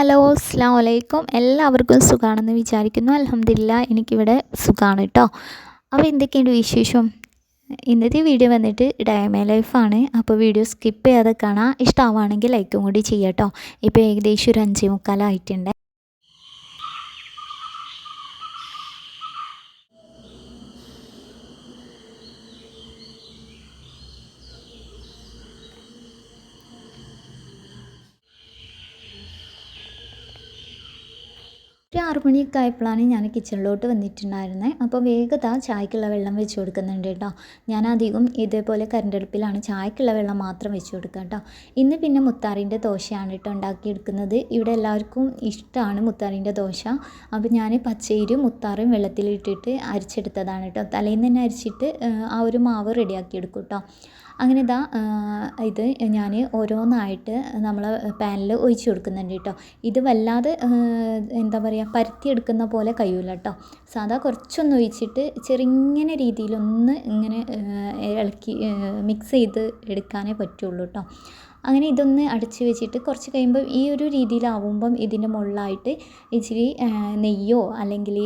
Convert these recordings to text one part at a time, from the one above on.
Hello അസ്സാം വലൈക്കും എല്ലാവർക്കും സുഖമാണെന്ന് വിചാരിക്കുന്നു. അലഹമില്ല എനിക്കിവിടെ സുഖമാണ് കേട്ടോ അപ്പോൾ എന്തൊക്കെയുണ്ട് വിശേഷം? ഇന്നത്തെ വീഡിയോ വന്നിട്ട് ഡയമേ ലൈഫാണ്. അപ്പോൾ വീഡിയോ സ്കിപ്പ് ചെയ്യാതെ കാണാം. ഇഷ്ടമാവുകയാണെങ്കിൽ ലൈക്കും കൂടി ചെയ്യാം കേട്ടോ ഇപ്പോൾ ഏകദേശം ഒരു അഞ്ചേ മുക്കാലായിട്ടുണ്ട് ആറ് മണിയൊക്കെ ആയപ്പോഴാണ് ഞാൻ കിച്ചണിലോട്ട് വന്നിട്ടുണ്ടായിരുന്നത് അപ്പോൾ വേഗത ചായക്കുള്ള വെള്ളം വെച്ച് കൊടുക്കുന്നുണ്ട് കേട്ടോ. ഞാൻ അധികം ഇതേപോലെ കരണ്ടടുപ്പിലാണ് ചായക്കുള്ള വെള്ളം മാത്രം വെച്ച് കൊടുക്കുക കേട്ടോ. ഇന്ന് പിന്നെ മുത്താറിന്റെ ദോശയാണ് കേട്ടോ ഉണ്ടാക്കിയെടുക്കുന്നത്. ഇവിടെ എല്ലാവർക്കും ഇഷ്ടമാണ് മുത്താറിന്റെ ദോശ. അപ്പോൾ ഞാൻ പച്ചരിയും മുത്താറും വെള്ളത്തിലിട്ടിട്ട് അരിച്ചെടുത്തതാണ് കേട്ടോ. തലേന്ന് തന്നെ അരിച്ചിട്ട് ആ ഒരു മാവ് റെഡിയാക്കി എടുക്കും കേട്ടോ. അങ്ങനെ ഇതാ ഇത് ഞാൻ ഓരോന്നായിട്ട് നമ്മൾ പാനിൽ ഒഴിച്ച് കൊടുക്കുന്നുണ്ട് കേട്ടോ ഇത് വല്ലാതെ എന്താ പറയുക പരത്തിയെടുക്കുന്ന പോലെ കഴിയില്ല കേട്ടോ സാധാ കുറച്ചൊന്ന് ഒഴിച്ചിട്ട് ചെറിങ്ങനെ രീതിയിലൊന്ന് ഇങ്ങനെ ഇളക്കി മിക്സ് ചെയ്ത് എടുക്കാനേ പറ്റുള്ളൂ കേട്ടോ അങ്ങനെ ഇതൊന്ന് അടച്ച് വെച്ചിട്ട് കുറച്ച് കഴിയുമ്പം ഈ ഒരു രീതിയിലാവുമ്പം ഇതിന്റെ മുകളിലായിട്ട് ഇച്ചിരി നെയ്യോ അല്ലെങ്കിൽ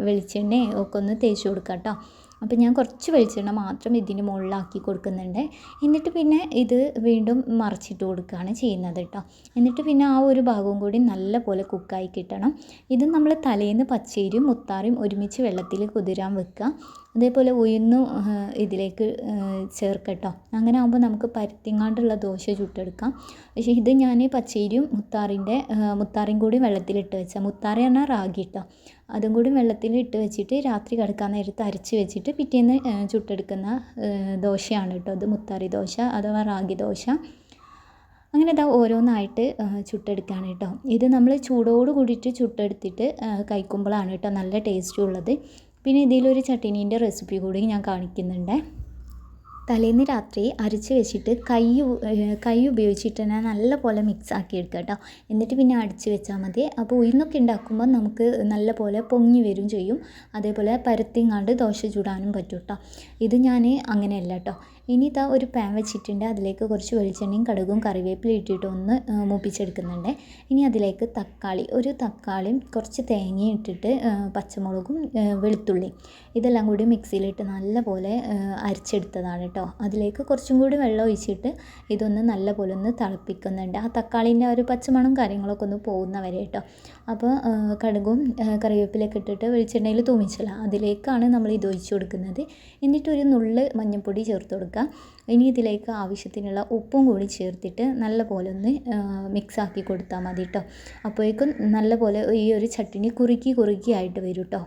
വെളിച്ചെണ്ണയോ ഒക്കെ ഒന്ന് തേച്ച് കൊടുക്കാം കേട്ടോ അപ്പോൾ ഞാൻ കുറച്ച് വെളിച്ചെണ്ണ മാത്രം ഇതിന് മുകളിലാക്കി കൊടുക്കുന്നുണ്ട്. എന്നിട്ട് പിന്നെ ഇത് വീണ്ടും മറിച്ചിട്ട് കൊടുക്കുകയാണ് ചെയ്യുന്നത് കേട്ടോ. എന്നിട്ട് പിന്നെ ആ ഒരു ഭാഗവും കൂടി നല്ല പോലെ കുക്കായി കിട്ടണം. ഇത് നമ്മൾ തലേന്ന് പച്ചരിയും മുത്താറിയും ഒരുമിച്ച് വെള്ളത്തിൽ കുതിരാൻ വെക്കുക. അതേപോലെ ഉഴുന്നും ഇതിലേക്ക് ചേർക്കട്ടോ അങ്ങനെ ആകുമ്പോൾ നമുക്ക് പരുത്തിങ്ങാണ്ടുള്ള ദോശ ചുട്ടെടുക്കാം. പക്ഷേ ഇത് ഞാൻ പച്ചരിയും മുത്താറിന്റെ മുത്താറിയും കൂടി വെള്ളത്തിലിട്ട് വെച്ചാൽ മുത്താറി പറഞ്ഞാൽ റാഗി കേട്ടോ. അതും കൂടി വെള്ളത്തിലിട്ട് വെച്ചിട്ട് രാത്രി കിടക്കാൻ നേരത്ത് അരച്ച് വെച്ചിട്ട് പിറ്റേന്ന് ചുട്ടെടുക്കുന്ന ദോശയാണ് കേട്ടോ അത്. മുത്താറി ദോശ അഥവാ റാഗി ദോശ. അങ്ങനെ ഇതാ ഓരോന്നായിട്ട് ചുട്ടെടുക്കുകയാണ് കേട്ടോ. ഇത് നമ്മൾ ചൂടോട് കൂടിയിട്ട് ചുട്ടെടുത്തിട്ട് കഴിക്കുമ്പോഴാണ് കേട്ടോ നല്ല ടേസ്റ്റ് ഉള്ളത് പിന്നെ ഇതിലൊരു ചട്ടിനീന്റെ റെസിപ്പി കൂടി ഞാൻ കാണിക്കുന്നുണ്ട്. തലേന്ന് രാത്രി അരച്ച് വെച്ചിട്ട് കൈ കൈ ഉപയോഗിച്ചിട്ട് തന്നെ നല്ല പോലെ മിക്സ് ആക്കി എടുക്കുക കേട്ടോ എന്നിട്ട് പിന്നെ അടിച്ച് വെച്ചാൽ മതി. അപ്പോൾ ഉയർന്നൊക്കെ ഉണ്ടാക്കുമ്പോൾ നമുക്ക് നല്ല പോലെ പൊങ്ങി വരും ചെയ്യും. അതേപോലെ പരത്തിങ്ങാണ്ട് ദോശ ചൂടാനും പറ്റും കേട്ടോ ഇത് ഞാൻ അങ്ങനെയല്ല കേട്ടോ ഇനി ഇതാ ഒരു പാൻ വെച്ചിട്ടുണ്ട്. അതിലേക്ക് കുറച്ച് വെളിച്ചെണ്ണയും കടുകും കറിവേപ്പിലും ഇട്ടിട്ട് ഒന്ന് മൂപ്പിച്ചെടുക്കുന്നുണ്ട്. ഇനി അതിലേക്ക് തക്കാളി ഒരു തക്കാളിയും കുറച്ച് തേങ്ങയും ഇട്ടിട്ട് പച്ചമുളകും വെളുത്തുള്ളിയും ഇതെല്ലാം കൂടി മിക്സിയിലിട്ട് നല്ലപോലെ അരച്ചെടുത്തതാണ് കേട്ടോ അതിലേക്ക് കുറച്ചും കൂടി വെള്ളം ഒഴിച്ചിട്ട് ഇതൊന്ന് നല്ല പോലെ ഒന്ന് തിളപ്പിക്കുന്നുണ്ട്. ആ തക്കാളീന്റെ ആ ഒരു പച്ചമണം കാര്യങ്ങളൊക്കെ ഒന്ന് പോകുന്ന വരെ കേട്ടോ. അപ്പോൾ കടുകും കറിവേപ്പിലൊക്കെ ഇട്ടിട്ട് വെളിച്ചെണ്ണയിൽ തൂമിച്ചല്ല അതിലേക്കാണ് നമ്മൾ ഇത് ഒഴിച്ചു കൊടുക്കുന്നത്. എന്നിട്ടൊരു നുള്ള് മഞ്ഞൾപ്പൊടി ചേർത്ത് കൊടുക്കുക ഇനി ഇതിലേക്ക് ആവശ്യത്തിനുള്ള ഉപ്പും കൂടി ചേർത്തിട്ട് നല്ല പോലെ ഒന്ന് മിക്സാക്കി കൊടുത്താൽ മതി കേട്ടോ. അപ്പോഴേക്കും നല്ല പോലെ ഈ ഒരു ചട്ടിനി കുറുക്കി കുറുക്കി ആയിട്ട് വരും കേട്ടോ.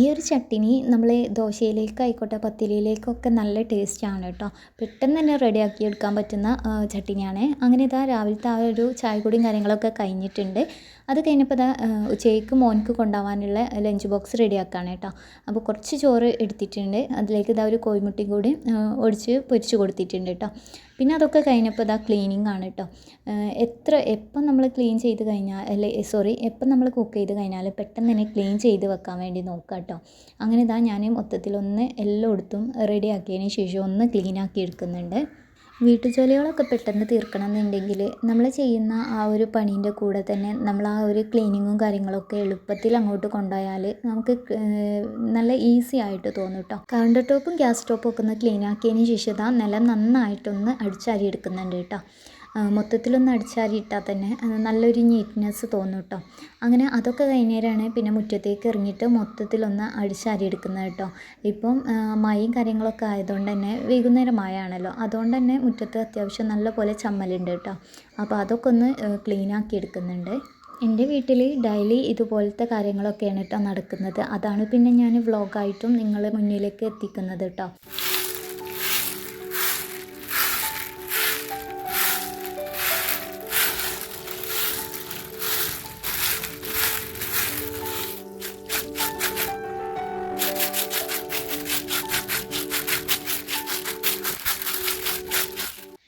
ഈ ഒരു ചട്ടിനി നമ്മൾ ദോശയിലേക്കായിക്കോട്ടെ പത്തിരിയിലേക്കൊക്കെ നല്ല ടേസ്റ്റാണ് കേട്ടോ പെട്ടെന്ന് തന്നെ റെഡിയാക്കി എടുക്കാൻ പറ്റുന്ന ചട്ടിനിയാണ്. അങ്ങനെ ഇതാ രാവിലത്തെ ആ ഒരു ചായ കൂടിയും കാര്യങ്ങളൊക്കെ കഴിഞ്ഞിട്ടുണ്ട്. അത് കഴിഞ്ഞപ്പോൾ ഇതാ ഉച്ചയ്ക്ക് മോൻക്ക് കൊണ്ടുപോകാനുള്ള ലഞ്ച് ബോക്സ് റെഡിയാക്കുകയാണ് കേട്ടോ അപ്പോൾ കുറച്ച് ചോറ് എടുത്തിട്ടുണ്ട്. അതിലേക്ക് ഇതാ ഒരു കോഴിമുട്ടിയും കൂടി ഒടിച്ച് പൊരിച്ച് കൊടുത്തിട്ടുണ്ട് കേട്ടോ പിന്നെ അതൊക്കെ കഴിഞ്ഞപ്പോൾ ഇതാ ക്ലീനിങ് ആണ് കേട്ടോ എത്ര എപ്പം നമ്മൾ ക്ലീൻ ചെയ്ത് കഴിഞ്ഞാൽ അല്ലെ സോറി എപ്പം നമ്മൾ കുക്ക് ചെയ്ത് കഴിഞ്ഞാൽ പെട്ടെന്ന് തന്നെ ക്ലീൻ ചെയ്ത് വെക്കാൻ വേണ്ടി നോക്കുക കേട്ടോ അങ്ങനെ ഇതാ ഞാൻ മൊത്തത്തിലൊന്ന് എല്ലായിടത്തും റെഡിയാക്കിയതിന് ശേഷം ഒന്ന് ക്ലീൻ ആക്കി എടുക്കുന്നുണ്ട്. വീട്ടുജോലികളൊക്കെ പെട്ടെന്ന് തീർക്കണം എന്നുണ്ടെങ്കിൽ നമ്മൾ ചെയ്യുന്ന ആ ഒരു പണീന്റെ കൂടെ തന്നെ നമ്മൾ ആ ഒരു ക്ലീനിങ്ങും കാര്യങ്ങളൊക്കെ എളുപ്പത്തിൽ അങ്ങോട്ട് കൊണ്ടുപോയാൽ നമുക്ക് നല്ല ഈസി ആയിട്ട് തോന്നും കേട്ടോ കറണ്ട് ടോപ്പും ഗ്യാസ് ടോപ്പും ഒക്കെ ഒന്ന് ക്ലീൻ ആക്കിയതിന് ശേഷം ഇതാ നിലം നന്നായിട്ടൊന്ന് അടിച്ചാരി എടുക്കുന്നുണ്ട് കേട്ടോ മൊത്തത്തിലൊന്ന് അടിച്ചാരി ഇട്ടാൽ തന്നെ നല്ലൊരു നീറ്റ്നെസ് തോന്നും കേട്ടോ അങ്ങനെ അതൊക്കെ കഴിഞ്ഞേരാണ് പിന്നെ മുറ്റത്തേക്ക് ഇറങ്ങിയിട്ട് മൊത്തത്തിലൊന്ന് അടിച്ചാരി എടുക്കുന്നത് കേട്ടോ ഇപ്പം മഴയും കാര്യങ്ങളൊക്കെ ആയതുകൊണ്ട് തന്നെ വൈകുന്നേരം മഴയാണല്ലോ. അതുകൊണ്ട് തന്നെ മുറ്റത്ത് അത്യാവശ്യം നല്ല പോലെ ചമ്മലുണ്ട് കേട്ടോ അപ്പോൾ അതൊക്കെ ഒന്ന് ക്ലീൻ ആക്കി എടുക്കുന്നുണ്ട് എന്റെ വീട്ടിൽ ഡെയിലി ഇതുപോലത്തെ കാര്യങ്ങളൊക്കെയാണ് കേട്ടോ നടക്കുന്നത്. അതാണ് പിന്നെ ഞാൻ വ്ളോഗായിട്ടും നിങ്ങളെ മുന്നിലേക്ക് എത്തിക്കുന്നത് കേട്ടോ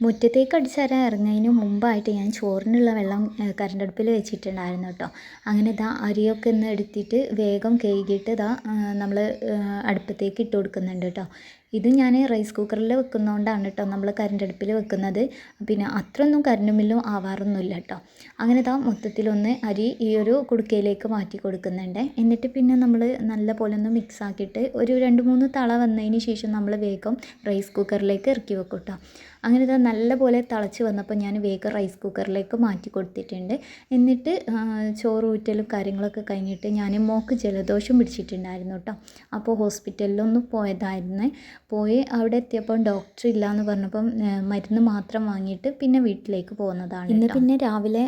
മുറ്റത്തേക്ക് അടിച്ചാരാൻ ഇറങ്ങുന്നതിന് മുമ്പായിട്ട് ഞാൻ ചോറിനുള്ള വെള്ളം കരണ്ടടുപ്പിൽ വെച്ചിട്ടുണ്ടായിരുന്നു കേട്ടോ. അങ്ങനെ ദാ അരിയൊക്കെ ഒന്ന് എടുത്തിട്ട് വേഗം കഴുകിയിട്ട് ദാ നമ്മൾ അടുപ്പത്തേക്ക് ഇട്ട് കൊടുക്കുന്നുണ്ട് കേട്ടോ. ഇത് ഞാൻ റൈസ് കുക്കറിൽ വെക്കുന്നതുകൊണ്ടാണ് കേട്ടോ നമ്മൾ കറണ്ട് അടുപ്പിൽ വെക്കുന്നത്. പിന്നെ അത്രയൊന്നും കറണ്ട് ആവാറൊന്നും ആവാറൊന്നുമില്ല കേട്ടോ. അങ്ങനെ ഇതാ മൊത്തത്തിലൊന്ന് അരി ഈ ഒരു കുടുക്കയിലേക്ക് മാറ്റി കൊടുക്കുന്നുണ്ട്. എന്നിട്ട് പിന്നെ നമ്മൾ നല്ല പോലെ ഒന്ന് മിക്സ് ആക്കിയിട്ട് ഒരു രണ്ട് മൂന്ന് തള വന്നതിന് ശേഷം നമ്മൾ വേഗം റൈസ് കുക്കറിലേക്ക് ഇറക്കി വെക്കും കേട്ടോ. അങ്ങനെ ഇതാ നല്ല പോലെ തിളച്ച് വന്നപ്പോൾ ഞാൻ വേഗം റൈസ് കുക്കറിലേക്ക് മാറ്റി കൊടുത്തിട്ടുണ്ട്. എന്നിട്ട് ചോറ് ഊറ്റലും കാര്യങ്ങളൊക്കെ കഴിഞ്ഞിട്ട് ഞാൻ മോക്ക് ജലദോഷം പിടിച്ചിട്ടുണ്ടായിരുന്നു കേട്ടോ. അപ്പോൾ ഹോസ്പിറ്റലിലൊന്ന് പോയതായിരുന്നു. പോയി അവിടെ എത്തിയപ്പോൾ ഡോക്ടർ ഇല്ല എന്ന് പറഞ്ഞപ്പം മരുന്ന് മാത്രം വാങ്ങിയിട്ട് പിന്നെ വീട്ടിലേക്ക് പോകുന്നതാണ് ഇന്ന് പിന്നെ രാവിലെ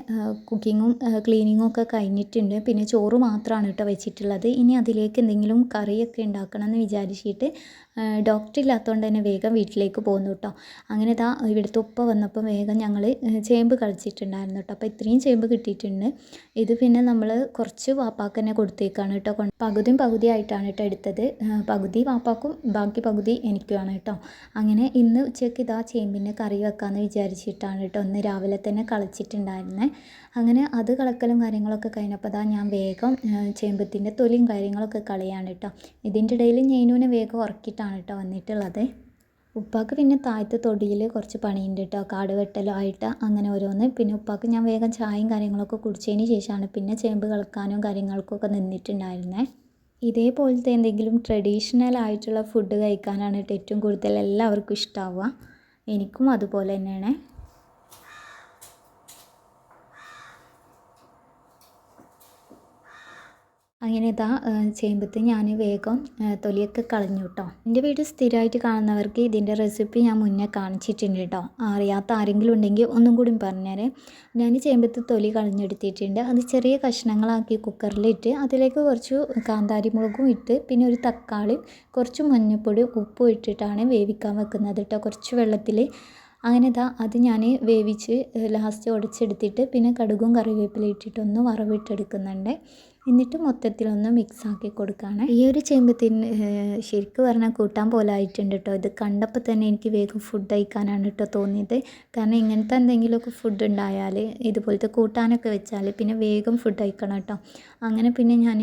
കുക്കിങ്ങും ക്ലീനിങ്ങും ഒക്കെ കഴിഞ്ഞിട്ടുണ്ട്. പിന്നെ ചോറ് മാത്രമാണ് കേട്ടോ വെച്ചിട്ടുള്ളത്. ഇനി അതിലേക്ക് എന്തെങ്കിലും കറിയൊക്കെ ഉണ്ടാക്കണം എന്ന് വിചാരിച്ചിട്ട് ഡോക്ടർ ഇല്ലാത്തതുകൊണ്ട് തന്നെ വേഗം വീട്ടിലേക്ക് പോകുന്നു കേട്ടോ അങ്ങനെ ഇതാ ഇവിടുത്തെ ഉപ്പ വന്നപ്പോൾ വേഗം ഞങ്ങൾ ചേമ്പ് കളിച്ചിട്ടുണ്ടായിരുന്നു കേട്ടോ അപ്പോൾ ഇത്രയും ചേമ്പ് കിട്ടിയിട്ടുണ്ട്. ഇത് പിന്നെ നമ്മൾ കുറച്ച് വാപ്പാക്ക് തന്നെ കൊടുത്തേക്കാണ് കേട്ടോ പകുതിയും പകുതിയായിട്ടാണ് കേട്ടോ എടുത്തത്. പകുതി വാപ്പാക്കും ബാക്കി പകുതി എനിക്കുമാണ് കേട്ടോ അങ്ങനെ ഇന്ന് ഉച്ചയ്ക്ക് ഇതാ ചേമ്പിന്റെ കറി വെക്കാമെന്ന് വിചാരിച്ചിട്ടാണ് കേട്ടോ ഒന്ന് രാവിലെ തന്നെ കളിച്ചിട്ടുണ്ടായിരുന്നത് അങ്ങനെ അത് കളക്കലും കാര്യങ്ങളൊക്കെ കഴിഞ്ഞപ്പോൾ ഇതാ ഞാൻ വേഗം ചേമ്പത്തിന്റെ തൊലിയും കാര്യങ്ങളൊക്കെ കളയാണ് കേട്ടോ ഇതിന്റെ ഇടയിൽ ഞെയിനൂനെ വേഗം ഉറക്കിയിട്ടാണ് കേട്ടോ വന്നിട്ടുള്ളത്. ഉപ്പാക്ക് പിന്നെ താഴത്തെ തൊടിയിൽ കുറച്ച് പണിയുണ്ട് കേട്ടോ. കാട് വെട്ടലോ ആയിട്ട് അങ്ങനെ ഓരോന്ന്. പിന്നെ ഉപ്പാക്ക് ഞാൻ വേഗം ചായയും കാര്യങ്ങളൊക്കെ കുടിച്ചതിന് ശേഷമാണ് പിന്നെ ചേമ്പ് കളക്കാനും കാര്യങ്ങൾക്കൊക്കെ നിന്നിട്ടുണ്ടായിരുന്നത് ഇതേപോലത്തെ എന്തെങ്കിലും ട്രഡീഷണൽ ആയിട്ടുള്ള ഫുഡ് കഴിക്കാനാണ് കേട്ടോ ഏറ്റവും കൂടുതൽ എല്ലാവർക്കും ഇഷ്ടമാവുക എനിക്കും അതുപോലെ തന്നെയാണ്. അങ്ങനെ ഇതാ ചെയ്യുമ്പത്ത് ഞാൻ വേഗം തൊലിയൊക്കെ കളഞ്ഞു കേട്ടോ എന്റെ വീട് സ്ഥിരമായിട്ട് കാണുന്നവർക്ക് ഇതിന്റെ റെസിപ്പി ഞാൻ മുന്നേ കാണിച്ചിട്ടുണ്ട് കേട്ടോ അറിയാത്ത ആരെങ്കിലും ഉണ്ടെങ്കിൽ ഒന്നും കൂടി പറഞ്ഞേരെ. ഞാൻ ചെയ്യുമ്പത്ത് തൊലി കളഞ്ഞെടുത്തിട്ടുണ്ട്. അത് ചെറിയ കഷ്ണങ്ങളാക്കി കുക്കറിലിട്ട് അതിലേക്ക് കുറച്ച് കാന്താരി മുളകും ഇട്ട് പിന്നെ ഒരു തക്കാളി കുറച്ച് മഞ്ഞൾപ്പൊടി ഉപ്പും ഇട്ടിട്ടാണ് വേവിക്കാൻ വെക്കുന്നത് കേട്ടോ കുറച്ച് വെള്ളത്തിൽ അങ്ങനെ ഇതാ അത് ഞാൻ വേവിച്ച് ലാസ്റ്റ് ഉടച്ചെടുത്തിട്ട് പിന്നെ കടുകും കറിവേപ്പില ഇട്ടിട്ടൊന്ന് വറവിട്ടെടുക്കുന്നുണ്ട്. എന്നിട്ട് മൊത്തത്തിലൊന്ന് മിക്സ് ആക്കി കൊടുക്കുകയാണ് ഈ ഒരു ചേമ്പത്തിന് ശരിക്കും പറഞ്ഞാൽ കൂട്ടാൻ പോലെ ആയിട്ടുണ്ട് കേട്ടോ ഇത് കണ്ടപ്പോൾ തന്നെ എനിക്ക് വേഗം ഫുഡ് കഴിക്കാനാണ് കേട്ടോ തോന്നിയത്. കാരണം ഇങ്ങനത്തെ എന്തെങ്കിലുമൊക്കെ ഫുഡ് ഉണ്ടായാൽ ഇതുപോലത്തെ കൂട്ടാനൊക്കെ വെച്ചാൽ പിന്നെ വേഗം ഫുഡ് കഴിക്കണം കേട്ടോ അങ്ങനെ പിന്നെ ഞാൻ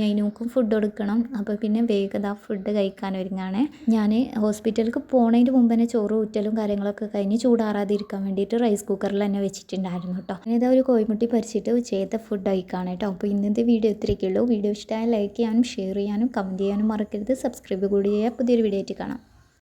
ഞൈനൂക്കും ഫുഡ് കൊടുക്കണം. അപ്പോൾ പിന്നെ വേഗത ഫുഡ് കഴിക്കാൻ ഒരുങ്ങാണ്. ഞാൻ ഹോസ്പിറ്റലിലേക്ക് പോണതിന് മുമ്പ് തന്നെ ചോറ് ഊറ്റലും കാര്യങ്ങളൊക്കെ കഴിഞ്ഞ് ചൂടാറാതിരിക്കാൻ വേണ്ടിയിട്ട് റൈസ് കുക്കറിൽ തന്നെ വെച്ചിട്ടുണ്ടായിരുന്നു കേട്ടോ ഇതാ ഒരു കോഴിമുട്ടി പരിച്ചിട്ട് ഉച്ചയത്തെ ഫുഡ് കഴിക്കാണ് കേട്ടോ അപ്പോൾ ഇന്നത്തെ വീഡിയോ ഇത്രയൊക്കെയുള്ളൂ. വീഡിയോ ഇഷ്ടമായ ലൈക്ക് ചെയ്യാനും ഷെയർ ചെയ്യാനും കമന്റ് ചെയ്യാനും മറക്കരുത്. സബ്സ്ക്രൈബ് കൂടി ചെയ്യുക പുതിയൊരു വീഡിയോ ആയിട്ട് കാണാം.